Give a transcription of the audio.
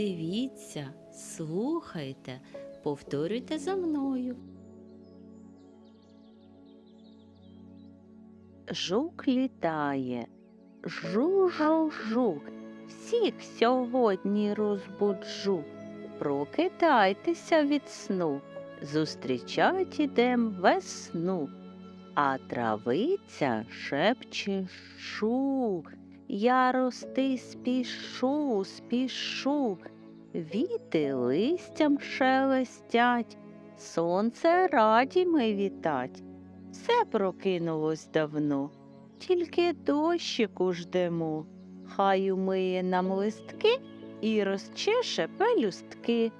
Дивіться, слухайте, повторюйте за мною. Жук літає, жу-жу-жук, всіх сьогодні розбуджу. Прокидайтеся від сну, зустрічать ідем весну. А травиця шепче шу, я рости спішу, спішу. Віти листям шелестять, сонце раді ми вітать. Все прокинулось давно, тільки дощику ждемо. Хай умиє нам листки і розчеше пелюстки.